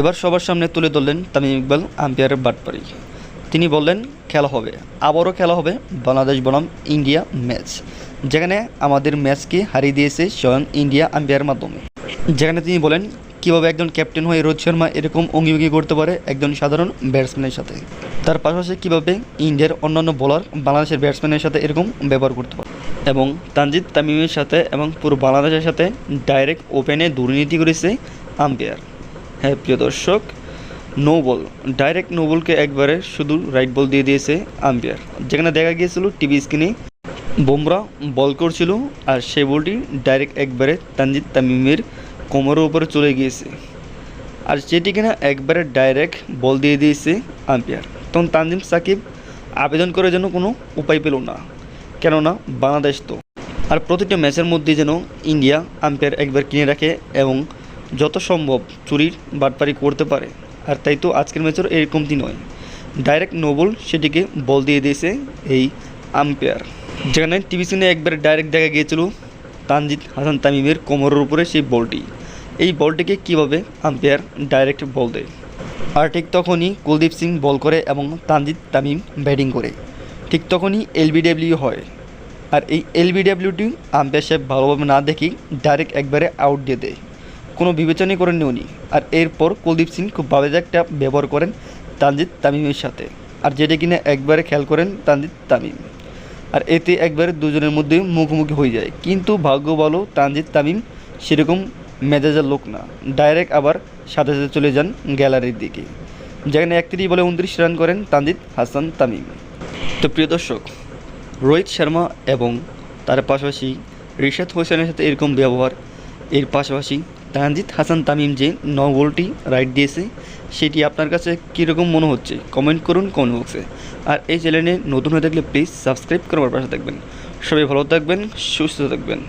এবার সবার সামনে তুলে ধরলেন তামিম ইকবাল, আম্পায়ারের বাটপারি তিনি বললেন, খেলা হবে। আবারও খেলা হবে বাংলাদেশ বনাম ইন্ডিয়া ম্যাচ। যেখানে আমাদের ম্যাচকে হারিয়ে দিয়েছে স্বয়ং ইন্ডিয়া আম্পায়ারের মাধ্যমে। যেখানে তিনি বলেন, কীভাবে একজন ক্যাপ্টেন হয়ে রোহিত শর্মা এরকম অঙ্গিভঙ্গি করতে পারে একজন সাধারণ ব্যাটসম্যানের সাথে? তার পাশাপাশি কীভাবে ইন্ডিয়ার অন্যান্য বোলার বাংলাদেশের ব্যাটসম্যানের সাথে এরকম ব্যবহার করতে পারে? এবং তানজিদ তামিমের সাথে এবং পুরো বাংলাদেশের সাথে ডাইরেক্ট ওপেনে দুর্নীতি করেছে আম্পায়ার। হ্যাঁ প্রিয় দর্শক নো বল ডাইরেক্ট নো বলকে একবারে শুধু রাইট বল দিয়ে দিয়েছে আম্পায়ার। যেখানে দেখা গিয়েছিল টিভি স্ক্রিনে বুমরা বল করছিল আর সেই বলটি ডাইরেক্ট একবারে তানজিদ তামিমের কোমরের উপরে চলে গিয়েছে। আর যেটি কিনা একবারে ডাইরেক্ট বল দিয়ে দিয়েছে আম্পায়ার। তখন তানজিম সাকিব আবেদন করার জন্য কোনো উপায় পেল না, কেননা বাংলাদেশ তো। আর প্রতিটা ম্যাচের মধ্যে যেন ইন্ডিয়া আম্পায়ার একবার কিনে রাখে এবং যত সম্ভব চুরির বাটপারি করতে পারে। আর তাই তো আজকের ম্যাচের এরকমটি নয় ডাইরেক্ট নোবল সেটিকে বল দিয়ে দিয়েছে এই আম্পায়ার। যেখানে টিভি সিনে একবার ডাইরেক্ট দেখা গিয়েছিল তানজিদ হাসান তামিমের কোমরের উপরে সেই বলটি। এই বলটিকে কীভাবে আম্পায়ার ডাইরেক্ট বল দেয়? আর ঠিক তখনই কুলদীপ সিং বল করে এবং তানজিদ তামিম ব্যাটিং করে। ঠিক তখনই এলবিডব্লিউ হয়। আর এই এলবিডব্লিউটি আম্পায়ার সাহেব ভালোভাবে না দেখি ডাইরেক্ট একবারে আউট দিয়ে দেয়। কোনো বিবেচনাই করেন উনি। আর এরপর কুলদীপ সিং খুব একটা ব্যবহার করেন তানজিদ তামিমের সাথে। আর যেটা কিনা একবারে খেয়াল করেন তানজিদ তামিম। আর এতে একবারে দুজনের মধ্যে মুখোমুখি হয়ে যায়। কিন্তু ভাগ্য বলো তানজিদ তামিম সেরকম মেজাজের লোক না। ডাইরেক্ট আবার সাথে সাথে চলে যান গ্যালারির দিকে। যেখানে একত্রিশ বলে উনত্রিশ রান করেন তানজিদ হাসান তামিম। তো প্রিয় দর্শক, রোহিত শর্মা এবং তার পাশাপাশি রিশাদ হোসেনের সাথে এরকম ব্যবহার, এর পাশাপাশি তানজিদ হাসান তামিম যে ন গোলটি রাইট দিয়েছে, সেটি আপনার কাছে কীরকম মনে হচ্ছে? কমেন্ট করুন কমেন্ট বক্সে। আর এই চ্যানেলে নতুন হয়ে থাকলে প্লিজ সাবস্ক্রাইব করবার পাশে থাকবেন। সবাই ভালো থাকবেন, সুস্থ থাকবেন।